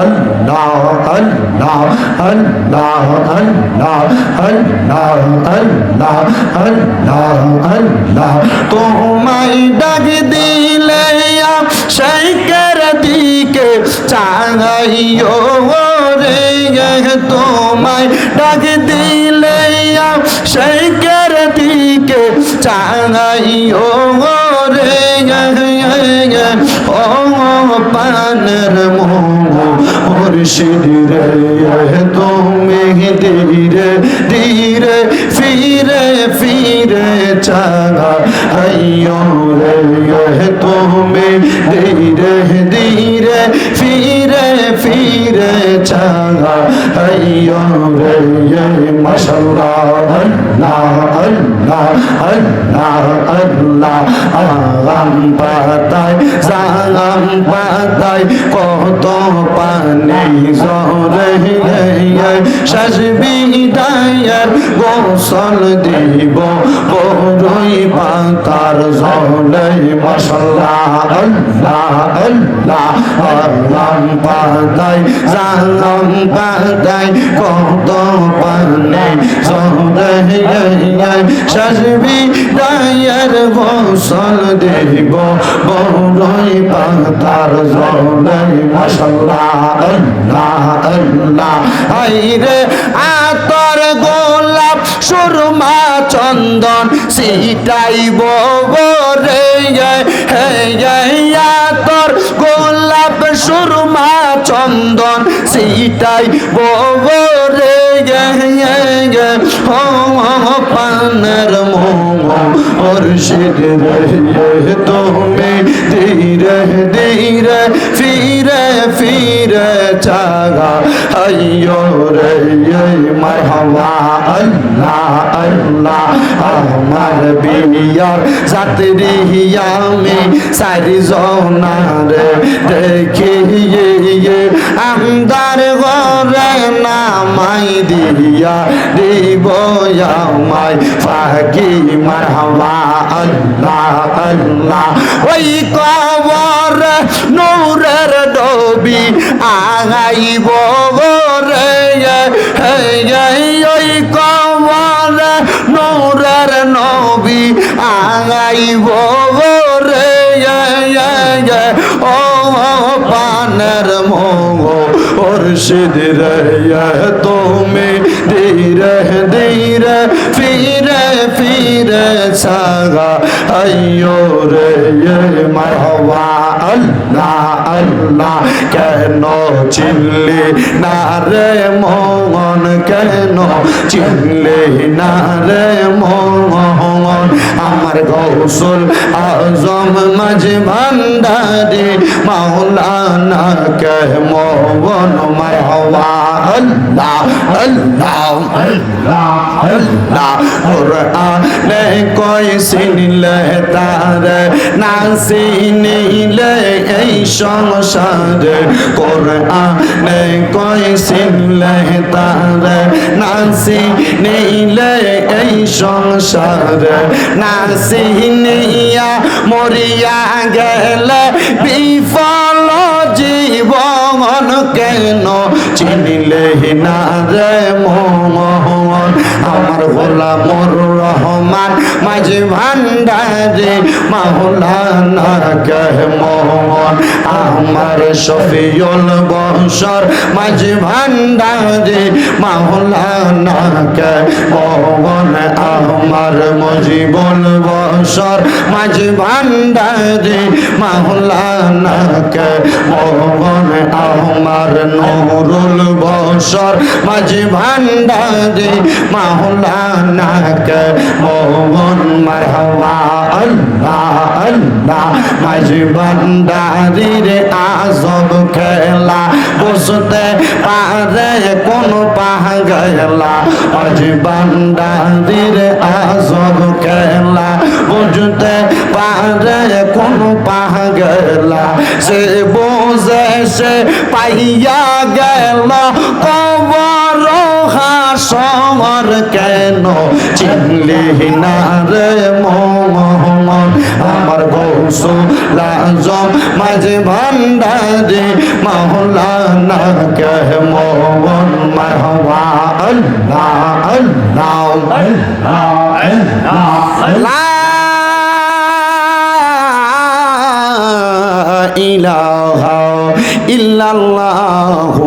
Allah, Allah, Allah, Allah, Allah, Allah, Allah, Allah তোমায় ডাক দিলে শেখের দিকে চাঙাইও রে। তোমায় ডাক দিলে শেখের দিকে চাঙাইও রে। ও পানের মোহ মুর্শিদ রে তুমি ধীরে ধীরে ফিরে ফিরে চাগা আইয়ো রে তুমি ধীরে ধীরে ফিরে ফিরে চাগা আইয়ো রে মাশাল্লাহ আল্লাহ আল্লাহ আল্লাহ আল্লাহ আগাম পাতায় সালাম পাতায় কত পানি জরে শেষ বিদায়ের গোসল দিব বড়ই পাতার জলে মশাল্লাহ আল্লাহ কত পানি জরে শেষ বিদায়ের গোসল দিব বড়ই পাতার জলে মশাল্লাহ, আল্লাহ আল্লাহ। আইরে আতর গোলাপ, সুরমা চন্দন সিটাইব রে আতর গোলাপ, সুরমা চন্দন সিটাইব রে ও পানের মুর্শিদ রে তুমি ধীরে ধীরে ফিরে ফিরে চাগা। আইয়ো রে মারহাবা, আল্লাহ আল্লাহ, আমার বিয়ার সাতরি আমি সারি জনারে দেখিয়ে আমদার ঘরে নামাই দিয়া দিব আমায়। ফাঁকি, মারহাবা, আল্লাহ আল্লাহ। ওই কবর নূরের ডবি আগাইব রে ওই কবর নূরের নবী আগাইব রে মুর্শিদ রে তুমি ধীরে ধীরে ফিরে ফিরে সাগা আইয়ো রে মারহবা আল্লাহ আল্লাহ কেন চিনলি না রে মোহন কেন চিনলি না রে মোহন আমার গৌসুল আজম মাঝ ভান্ডারি, মাওলানা কে মোহন মারহবা আল্লাহ আল্লাহ আল্লাহ। আল্লাহ কুরআনে কই সিনলে তার? না সিনিলে এই সংসার কোরআনে কই সিনলে তার? না সিনিলে এই সংসার। না সিনিয়া মরিয়া গেলে বিফল জীবন কেন? চিনিলে না রে মোহন, আমার গোলামর রহমান মাঝে ভান্ডারে মাওলানা কে মোহন আমার শফিউল বংশর মাঝে ভান্ডারে মাওলানা কে মোহন আমার মজিবুল বংশর মাঝে ভান্ডারে মাওলানা কে মোহন আমার নুরুল বংশর মাঝে ভান্ডারে মাওলানা কে মোহন মারহাবা, আল্লাহ আল্লাহ মাঝে ভান্ডারির আজব খেলা। বুঝতে পারে কোন পাগলা মাঝে ভান্ডারির আজব খেলা। বুঝতে পারে কোন পাগলা সে বোঝে সে পাইয়া গেল হাসর কেন চিনলি না রে মোহ আমার গৌসুল আজম মাঝে ভান্ডারে মাওলানা কে মোহন মারহবা আল্লাহ আল্লাহ লা ইলাহা ইল্লাল্লাহু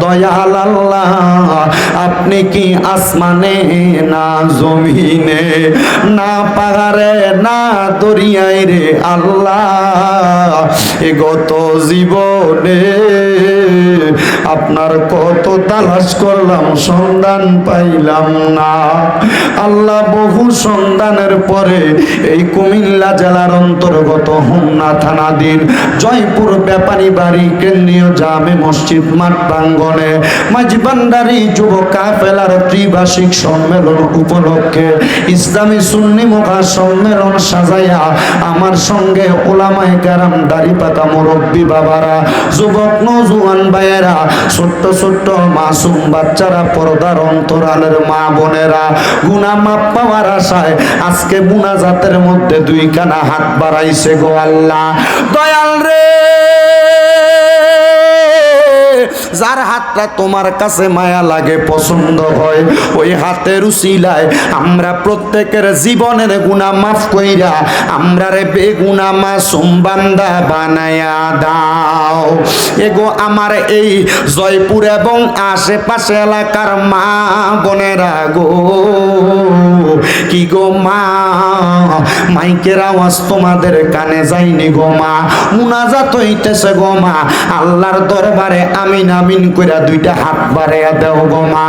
দয়াল আল্লাহ আপনি কি আসমানে না জমিনে, না পাহাড়ে, না দরিয়ায় রে আল্লাহ গত জীবনে আপনার কত তালাশ করলাম, সন্ধান পাইলাম না। আল্লাহ বহু সন্ধানের পরে এই কুমিল্লা জেলার অন্তর্গত হোমনা থানাধীন জয়পুর ব্যাপারী বাড়ি কেন্দ্রীয় জামে মসজিদ মাঠ প্রাঙ্গনে মাঝি ভান্ডারী যুব কাফেলার ত্রিবার্ষিক সম্মেলন উপলক্ষে ইসলামী সুন্নি মুখা সম্মেলন সাজাইয়া আমার সঙ্গে ওলামায় কারাম দাড়ি পাতা মুরব্বী বাবারা, যুবক নজুয়ান ভাইয়েরা ছোট্ট ছোট্ট মাসুম বাচ্চারা পর্দার অন্তরালের মা বোনেরা গুনা মাপ পাওয়ার আশায় আজকে বুনা জাতের মধ্যে দুইখানা হাত বাড়াইছে গো আল্লাহ। দয়াল রে! যার হাতটা তোমার কাছে মায়া লাগে, পছন্দ হয়, ওই হাতের উসিলায় আমরা প্রত্যেকের জীবনের গুণা মাফ কইরা আমরা রে বেগুনা মাসুম বান্দা বানায়া দাও। এগো আমার এই জয়পুর এবং আশেপাশে এলাকার মা বোনেরা গো। কি গো মা, মাইকের আওয়াজ তোমাদের কানে যায়নি গো মা, মুনাজাত হইতেছে গো মা, আল্লাহর দরবারে আমিন আমিন কইরা দুইটা হাত বাড়াইয়া দেও গো মা।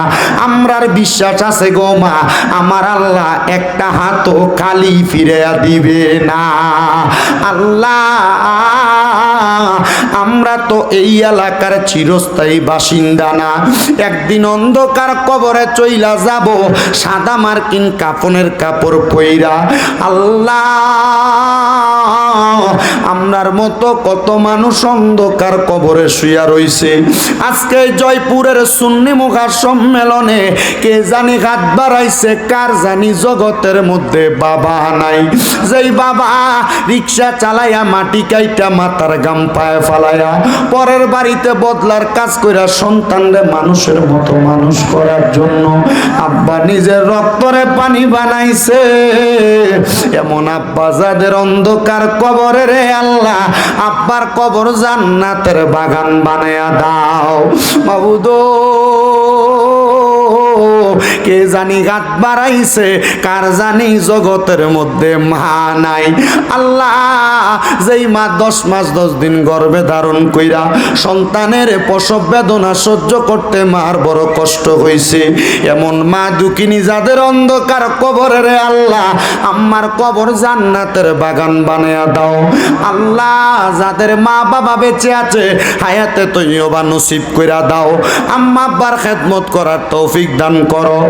আমরার বিশ্বাস আছে গো মা, আমার আল্লাহ একটা হাতও খালি ফিরিয়া দিবে না। আল্লাহ, আমরা তো এই এলাকার চিরস্থায়ী বাসিন্দা না। একদিন অন্ধকার কবরে চইলা যাব, সাদা মার্কিন কাপনের কাপড় পইরা। আল্লাহ আমরার মতো কত মানুষ অন্ধকার কবরে শুয়া রইছে। আজকে জয়পুরের সুন্নি মুখা সম্মেলনে কে জানি হাত বাড়াইছে, কার জানি জগতের মধ্যে বাবা নাই। যেই বাবা রিক্সা মাটি কাইটা গাম পায়ে পরের বাড়িতে বদলার কাজ কইরা সন্তানরে মানুষের মতো মানুষ করার জন্য আব্বা নিজের রক্তরে পানি বানাইছে। এমন আব্বা যাদের অন্ধকার কবরে রে আল্লাহ আব্বার কবর জান্নাতের বাগান বানায়া দাও। বাবুদো কে জানি গাত বাড়াইছে? কার জানি জগতের মধ্যে মা নাই? আল্লাহ, যেই মা দশ মাস দশ দিন গর্ভে ধারণ কইরা সন্তানের প্রসব বেদনা সহ্য করতে মার বড় কষ্ট হইছে। এমন মা দুকিনী যাদের অন্ধকার কবরে রে আল্লাহ, আম্মার কবর জান্নাতের বাগান বানায়া দাও। আল্লাহ, যাদের মা বাবা বেঁচে আছে, হায়াতে তৈবা নসিব কইরা দাও। আম্মা আব্বার খেদমত করার তৌফিক দান করো।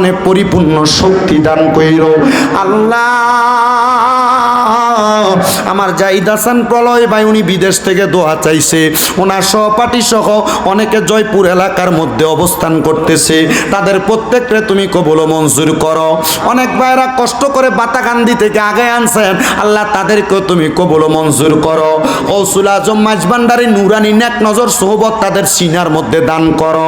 ইমানে পরিপূর্ণ শক্তি দান কইর। আল্লাহ আমার জাহিদ হাসান প্রলয় ভাই, উনি বিদেশ থেকে দোয়া চাইছে। ওনার সহপাঠী সহ অনেকে জয়পুর এলাকার মধ্যে অবস্থান করতেছে। তাদের প্রত্যেককে তুমি কবল মঞ্জুর করো। অনেক ভাইরা কষ্ট করে বাতাকান্দি থেকে আগে আনছেন। আল্লাহ তাদেরকেও তুমি কবল মঞ্জুর করো। কৌসুল আজম মাঝবান্ডারি নুরানি নেক নজর সোহবত তাদের সিনার মধ্যে দান করো।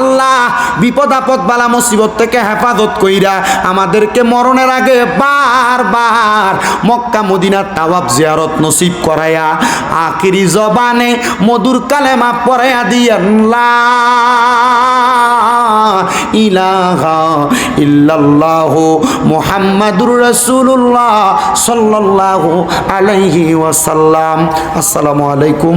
আল্লাহ বিপদ আপদ বালা মুসিবত থেকে হেফাজত কইরা আমাদেরকে মরণের আগে বারবার মক্কা, মদিনার তাওয়াব জিয়ারত নসিব করায়া আখিরি জবানে মধুর কালেমা পড়াইয়া দিয়েন লা ইলাহা ইল্লাল্লাহ মুহাম্মাদুর রাসূলুল্লাহ সাল্লাল্লাহু আলাইহি ওয়াসাল্লাম। আসসালামু আলাইকুম।